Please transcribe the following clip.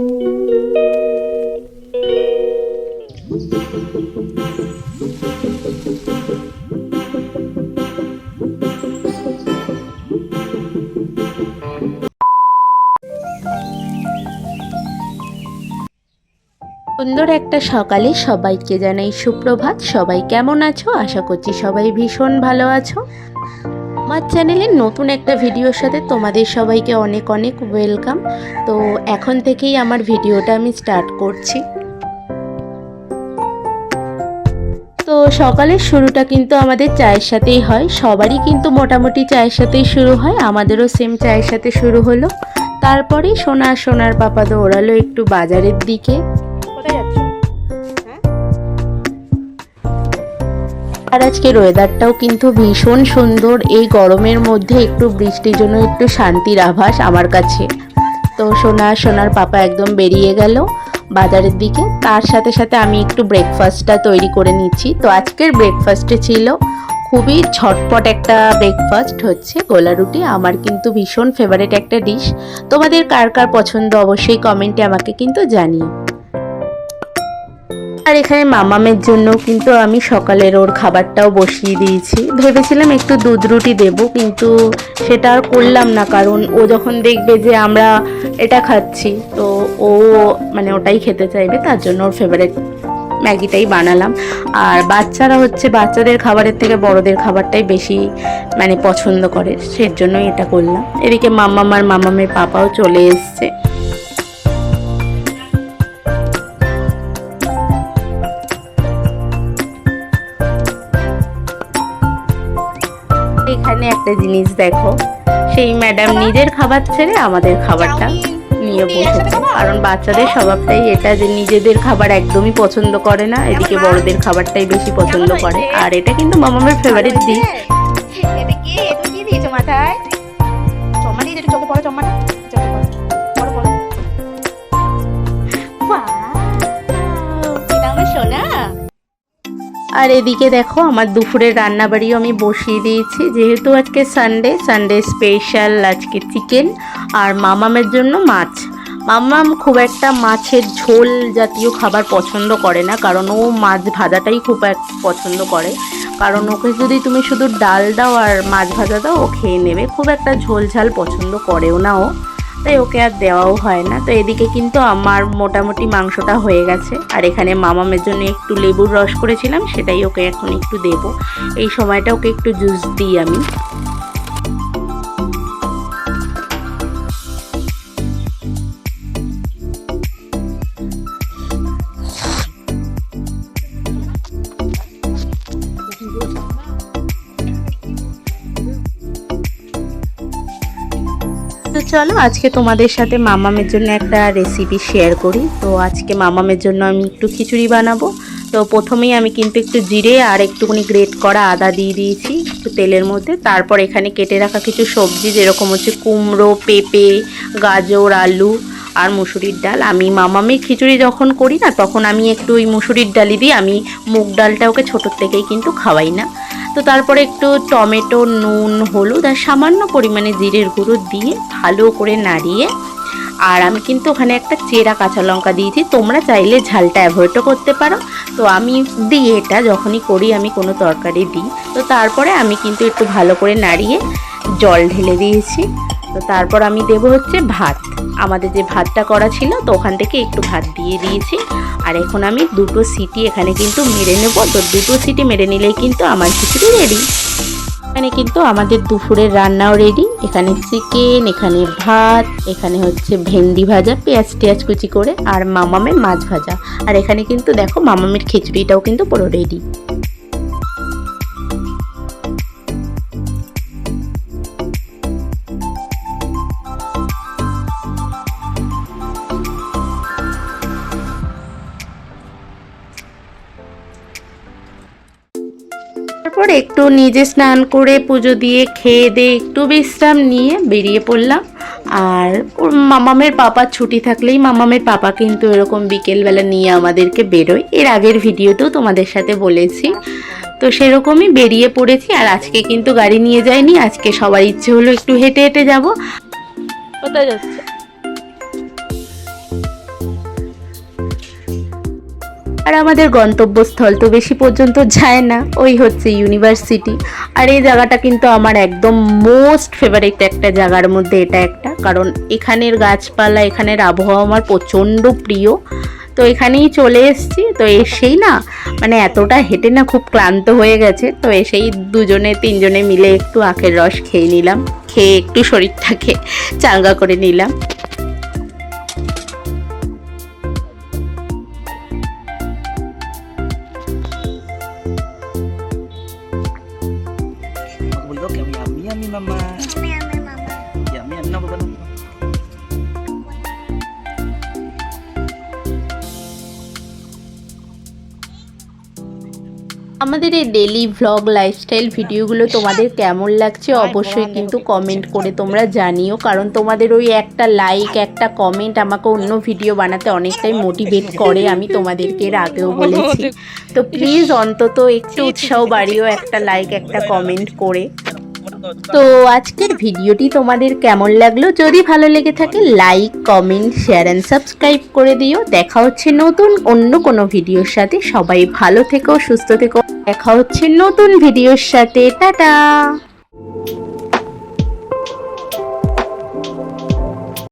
সুন্দর একটা সকালে সবাইকে জানাই সুপ্রভাত। সবাই কেমন আছো? আশা করছি সবাই ভীষণ ভালো আছো। আমার চ্যানেলের নতুন একটা ভিডিওর সাথে তোমাদের সবাইকে অনেক অনেক ওয়েলকাম তো এখন থেকেই আমার ভিডিওটা আমি স্টার্ট করছি। তো সকালের শুরুটা কিন্তু আমাদের চায়ের সাথেই হয়। সবারই কিন্তু মোটামুটি চায়ের সাথেই শুরু হয়। আমাদেরও সেম চায়ের সাথে শুরু হলো। তারপরে সোনার সোনার পাপা দৌড়ালো একটু বাজারের দিকে। কোথায় যাচ্ছ? আর আজকের ওয়েদারটাও কিন্তু ভীষণ সুন্দর। এই গরমের মধ্যে একটু বৃষ্টির জন্য একটু শান্তির আভাস আমার কাছে। তো সোনা, সোনার পাপা একদম বেরিয়ে গেল বাজারের দিকে। তার সাথে সাথে আমি একটু ব্রেকফাস্টটা তৈরি করে নিচ্ছি। তো আজকের ব্রেকফাস্টে ছিল খুবই ঝটপট একটা ব্রেকফাস্ট হচ্ছে গোলা রুটি আমার কিন্তু ভীষণ ফেভারিট একটা ডিশ তোমাদের কার কার পছন্দ অবশ্যই কমেন্টে আমাকে কিন্তু জানিও। আর এখানে মামামের জন্য কিন্তু আমি সকালের ওর খাবারটাও বসিয়ে দিয়েছি। ভেবেছিলাম একটু দুধ রুটি দেব, কিন্তু সেটা আর করলাম না, কারণ ও যখন দেখবে যে আমরা এটা খাচ্ছি, তো ও মানে ওটাই খেতে চাইবে, তার জন্য ওর ফেভারিট ম্যাগিটাই বানালাম। আর বাচ্চারা হচ্ছে বাচ্চাদের খাবারের থেকে বড়দের খাবারটাই বেশি মানে পছন্দ করে সেই জন্যই এটা করলাম। এদিকে মাম্মাম আর মামামের পাপাও চলে এসছে। এখানে একটা জিনিস দেখো। সেই ম্যাডাম নিজের খাবার ছেড়ে আমাদের খাবারটা নিয়ে বসেছে। কারণ বাচ্চাদের স্বভাবটাই এটা যে নিজেদের খাবার একদমই পছন্দ করে না এদিকে বড়দের খাবারটাই বেশি পছন্দ করে। আর এটা কিন্তু মামামের ফেভারিট দিক মাথায়? চম্মা চোখে পড়ো চম্মাটা। আর এদিকে দেখো আমার দুপুরের রান্নাবাড়িও আমি বসিয়ে দিয়েছি। যেহেতু আজকে সানডে সানডে স্পেশাল আজকে চিকেন আর মামামের জন্য মাছ। মামাম খুব একটা মাছের ঝোল জাতীয় খাবার পছন্দ করে না, কারণ ও মাছ ভাজাটাই খুব এক পছন্দ করে। কারণ ওকে যদি তুমি শুধু ডাল দাও আর মাছ ভাজা দাও, ও খেয়ে নেবে। খুব একটা ঝোল ঝাল পছন্দ করেও না ও। তাই ওকে আর দেওয়াও হয় না। তো এদিকে কিন্তু আমার মোটামুটি মাংসটা হয়ে গেছে। আর এখানে মামামের জন্য একটু লেবুর রস করেছিলাম, সেটাই ওকে এখন একটু দেব। এই সময়টা ওকে একটু জুস দিই আমি। চলো, আজকে তোমাদের সাথে মামামের জন্য একটা রেসিপি শেয়ার করি। তো আজকে মামামের জন্য আমি একটু খিচুড়ি বানাবো। তো প্রথমেই আমি কিন্তু একটু জিরে আর একটুখানি গ্রেট করা আদা দিয়ে দিয়েছি একটু তেলের মধ্যে। তারপর এখানে কেটে রাখা কিছু সবজি, যেরকম হচ্ছে কুমড়ো, পেঁপে, গাজর, আলু আর মুসুরির ডাল। আমি মামামির খিচুড়ি যখন করি না, তখন আমি একটু ওই মুসুরির ডালই দিই আমি মুগ ডালটা ওকে ছোটোর থেকেই কিন্তু খাওয়াই না। তো তারপরে একটু টমেটো, নুন, হলুদ আর সামান্য পরিমাণে জিরের গুঁড়ো দিয়ে ভালো করে নাড়িয়ে, আর আমি কিন্তু ওখানে একটা চেরা কাঁচা লঙ্কা দিয়েছি। তোমরা চাইলে ঝালটা অ্যাভয়েডও করতে পারো। তো আমি দিই এটা যখনই করি, আমি কোনো তরকারি দিই। তো তারপরে আমি কিন্তু একটু ভালো করে নাড়িয়ে জল ঢেলে দিয়েছি। তো তারপর আমি দেবো হচ্ছে ভাত। আমাদের যে ভাতটা করা ছিল, তো ওখান থেকে একটু ভাত দিয়ে দিয়েছি। আর এখন আমি দুটো সিটি এখানে কিন্তু মেরে নেব। তো দুটো সিটি মেরে নিলেই কিন্তু আমার খিচুড়ি রেডি এখানে কিন্তু আমাদের দুপুরের রান্নাও রেডি এখানে চিকেন এখানে ভাত, এখানে হচ্ছে ভেন্ডি ভাজা, পেঁয়াজ টেয়াজ কুচি করে, আর মামামের মাছ ভাজা। আর এখানে কিন্তু দেখো মামামের খিচুড়িটাও কিন্তু পুরো রেডি একটু নিজে স্নান করে পুজো দিয়ে খেয়ে দিয়ে একটু বিশ্রাম নিয়ে বেরিয়ে পড়লাম। আর ওর মামামের পাপার ছুটি থাকলেই মামামের পাপা কিন্তু এরকম বিকেলবেলা নিয়ে আমাদেরকে বেরোয়। এর আগের ভিডিওতেও তোমাদের সাথে বলেছি। তো সেরকমই বেরিয়ে পড়েছি আর আজকে কিন্তু গাড়ি নিয়ে যায়নি আজকে সবার ইচ্ছে হলো একটু হেঁটে হেঁটে যাব। কোথায় যাচ্ছে? আর আমাদের গন্তব্যস্থল তো বেশি পর্যন্ত যায় না, ওই হচ্ছে ইউনিভার্সিটি আর এই জায়গাটা কিন্তু আমার একদম মোস্ট ফেভারিট একটা জায়গার মধ্যে এটা একটা, কারণ এখানের গাছপালা, এখানের আবহাওয়া আমার প্রচণ্ড প্রিয়। তো এখানেই চলে এসেছি, তো এসেই না মানে এতটা হেঁটে না খুব ক্লান্ত হয়ে গেছে, তো এসেই দুজনে, তিনজনে মিলে একটু আখের রস খেয়ে নিলাম, খেয়ে একটু শরীরটাকে চাঙ্গা করে নিলাম। No. আমাদের এই ডেলি ভ্লগ লাইফস্টাইল ভিডিওগুলো তোমাদের কেমন লাগছে অবশ্যই কিন্তু কমেন্ট করে তোমরা জানিও কারণ তোমাদের ওই একটা লাইক একটা কমেন্ট আমাকে অন্য ভিডিও বানাতে অনেকটাই মোটিভেট করে আমি তোমাদেরকে এর আগেও বলেছি। তো প্লিজ অন্তত একটু উৎসাহ বাড়িও একটা লাইক একটা কমেন্ট করে। তো আজকের ভিডিওটি তোমাদের কেমন লাগল? যদি ভালো লেগে থাকে like comment share and subscribe করে দিও। দেখা হচ্ছে নতুন অন্য কোনো ভিডিওর সাথে। সবাই ভালো থেকো, সুস্থ থেকো। দেখা হচ্ছে নতুন ভিডিওর সাথে। টাটা!